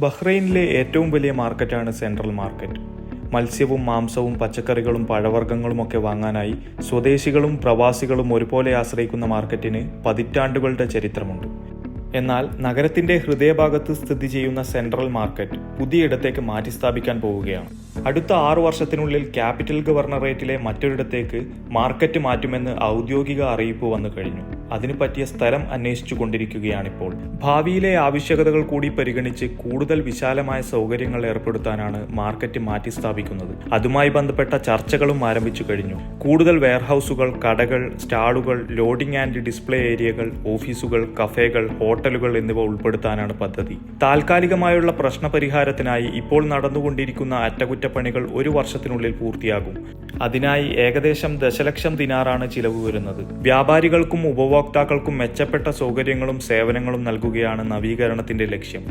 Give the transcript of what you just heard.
ബഹ്റൈനിലെ ഏറ്റവും വലിയ മാർക്കറ്റാണ് സെൻട്രൽ മാർക്കറ്റ്. മത്സ്യവും മാംസവും പച്ചക്കറികളും പഴവർഗങ്ങളുമൊക്കെ വാങ്ങാനായി സ്വദേശികളും പ്രവാസികളും ഒരുപോലെ ആശ്രയിക്കുന്ന മാർക്കറ്റിന് പതിറ്റാണ്ടുകളുടെ ചരിത്രമുണ്ട്. എന്നാൽ നഗരത്തിന്റെ ഹൃദയഭാഗത്ത് സ്ഥിതി ചെയ്യുന്ന സെൻട്രൽ മാർക്കറ്റ് പുതിയയിടത്തേക്ക് മാറ്റി സ്ഥാപിക്കാൻ പോവുകയാണ്. അടുത്ത ആറു വർഷത്തിനുള്ളിൽ ക്യാപിറ്റൽ ഗവർണറേറ്റിലെ മറ്റൊരിടത്തേക്ക് മാർക്കറ്റ് മാറ്റുമെന്ന് ഔദ്യോഗിക അറിയിപ്പ് വന്നു കഴിഞ്ഞു. അതിനു പറ്റിയ സ്ഥലം അന്വേഷിച്ചു കൊണ്ടിരിക്കുകയാണിപ്പോൾ. ഭാവിയിലെ ആവശ്യകതകൾ കൂടി പരിഗണിച്ച് കൂടുതൽ വിശാലമായ സൗകര്യങ്ങൾ ഏർപ്പെടുത്താനാണ് മാർക്കറ്റ് മാറ്റി സ്ഥാപിക്കുന്നത്. അതുമായി ബന്ധപ്പെട്ട ചർച്ചകളും ആരംഭിച്ചു കഴിഞ്ഞു. കൂടുതൽ വെയർഹൌസുകൾ കടകൾ സ്റ്റാളുകൾ ലോഡിംഗ് ആൻഡ് ഡിസ്പ്ലേ ഏരിയകൾ ഓഫീസുകൾ കഫേകൾ ഹോട്ടലുകൾ എന്നിവ ഉൾപ്പെടുത്താനാണ് പദ്ധതി. താൽക്കാലികമായുള്ള പ്രശ്നപരിഹാരത്തിനായി ഇപ്പോൾ നടന്നുകൊണ്ടിരിക്കുന്ന അറ്റകുറ്റപ്പണികൾ ഒരു വർഷത്തിനുള്ളിൽ പൂർത്തിയാകും. അതിനായി ഏകദേശം ദശലക്ഷം ദിനാറാണ് ചിലവ് വരുന്നത്. വ്യാപാരികൾക്കും ഉപഭോക്താക്കൾക്കും മെച്ചപ്പെട്ട സൗകര്യങ്ങളും സേവനങ്ങളും നൽകുകയാണ് നവീകരണത്തിന്റെ ലക്ഷ്യം.